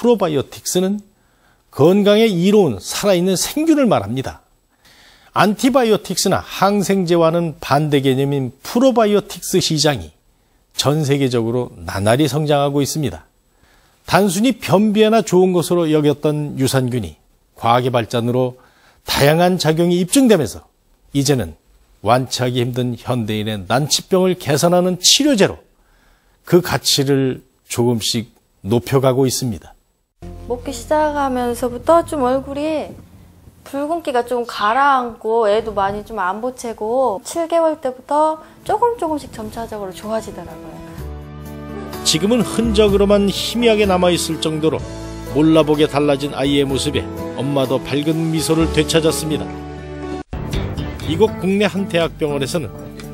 프로바이오틱스는 건강에 이로운 살아있는 생균을 말합니다. 안티바이오틱스나 항생제와는 반대 개념인 프로바이오틱스 시장이 전 세계적으로 나날이 성장하고 있습니다. 단순히 변비에나 좋은 것으로 여겼던 유산균이 과학의 발전으로 다양한 작용이 입증되면서 이제는 완치하기 힘든 현대인의 난치병을 개선하는 치료제로 그 가치를 조금씩 높여가고 있습니다. 먹기 시작하면서부터 좀 얼굴이 붉은기가 좀 가라앉고 애도 많이 좀 안 보채고 7개월 때부터 조금 조금씩 점차적으로 좋아지더라고요. 지금은 흔적으로만 희미하게 남아있을 정도로 몰라보게 달라진 아이의 모습에 엄마도 밝은 미소를 되찾았습니다. 이곳 국내 한 대학병원에서는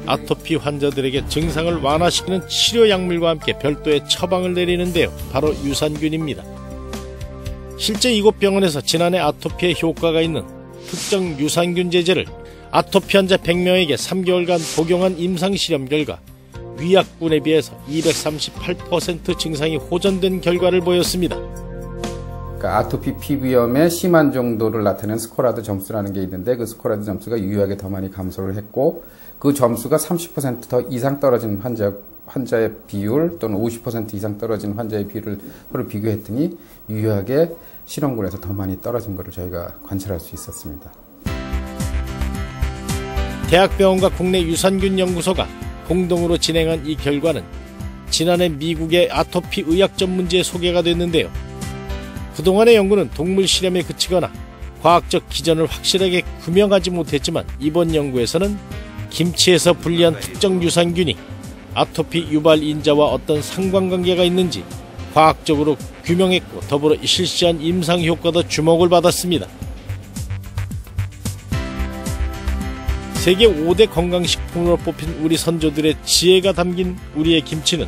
아토피 환자들에게 증상을 완화시키는 치료 약물과 함께 별도의 처방을 내리는데요. 바로 유산균입니다. 실제 이곳 병원에서 지난해 아토피에 효과가 있는 특정 유산균 제제를 아토피 환자 100명에게 3개월간 복용한 임상실험 결과 위약군에 비해서 238% 증상이 호전된 결과를 보였습니다. 그러니까 아토피 피부염의 심한 정도를 나타내는 스코라드 점수라는 게 있는데 그 스코라드 점수가 유효하게 더 많이 감소를 했고 그 점수가 30%더 이상 떨어진 환자 환자의 비율 또는 50% 이상 떨어진 환자의 비율을 서로 비교했더니 유효하게 실험군에서 더 많이 떨어진 것을 저희가 관찰할 수 있었습니다. 대학병원과 국내 유산균 연구소가 공동으로 진행한 이 결과는 지난해 미국의 아토피 의학 전문지에 소개가 됐는데요. 그동안의 연구는 동물 실험에 그치거나 과학적 기전을 확실하게 규명하지 못했지만 이번 연구에서는 김치에서 분리한 특정 유산균이 아토피 유발 인자와 어떤 상관관계가 있는지 과학적으로 규명했고 더불어 실시한 임상 효과도 주목을 받았습니다. 세계 5대 건강식품으로 뽑힌 우리 선조들의 지혜가 담긴 우리의 김치는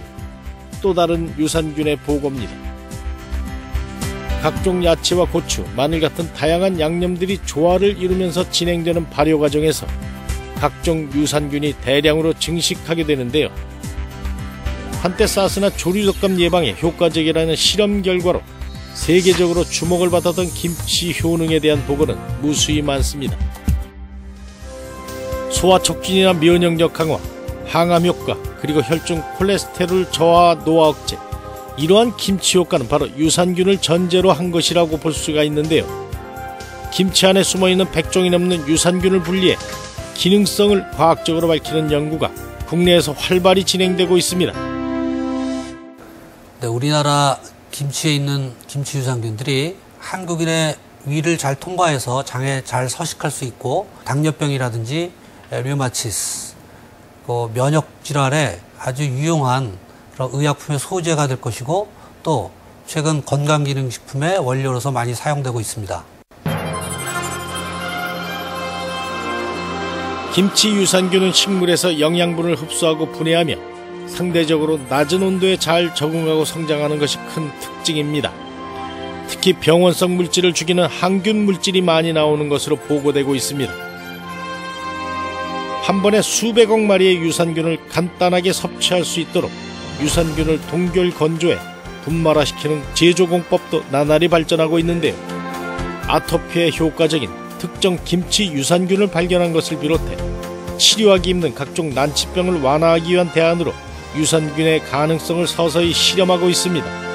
또 다른 유산균의 보고입니다. 각종 야채와 고추, 마늘 같은 다양한 양념들이 조화를 이루면서 진행되는 발효 과정에서 각종 유산균이 대량으로 증식하게 되는데요. 한때 사스나 조류독감 예방에 효과적이라는 실험 결과로 세계적으로 주목을 받았던 김치 효능에 대한 보고는 무수히 많습니다. 소화 촉진이나 면역력 강화, 항암 효과, 그리고 혈중 콜레스테롤 저하 노화 억제, 이러한 김치 효과는 바로 유산균을 전제로 한 것이라고 볼 수가 있는데요. 김치 안에 숨어있는 100종이 넘는 유산균을 분리해 기능성을 과학적으로 밝히는 연구가 국내에서 활발히 진행되고 있습니다. 네, 우리나라 김치에 있는 김치 유산균들이 한국인의 위를 잘 통과해서 장에 잘 서식할 수 있고 당뇨병이라든지 류마티스, 그 면역 질환에 아주 유용한 그런 의약품의 소재가 될 것이고 또 최근 건강기능식품의 원료로서 많이 사용되고 있습니다. 김치 유산균은 식물에서 영양분을 흡수하고 분해하며 상대적으로 낮은 온도에 잘 적응하고 성장하는 것이 큰 특징입니다. 특히 병원성 물질을 죽이는 항균 물질이 많이 나오는 것으로 보고되고 있습니다. 한 번에 수백억 마리의 유산균을 간단하게 섭취할 수 있도록 유산균을 동결 건조해 분말화시키는 제조공법도 나날이 발전하고 있는데요. 아토피에 효과적인 특정 김치 유산균을 발견한 것을 비롯해 치료하기 힘든 각종 난치병을 완화하기 위한 대안으로 유산균의 가능성을 서서히 실험하고 있습니다.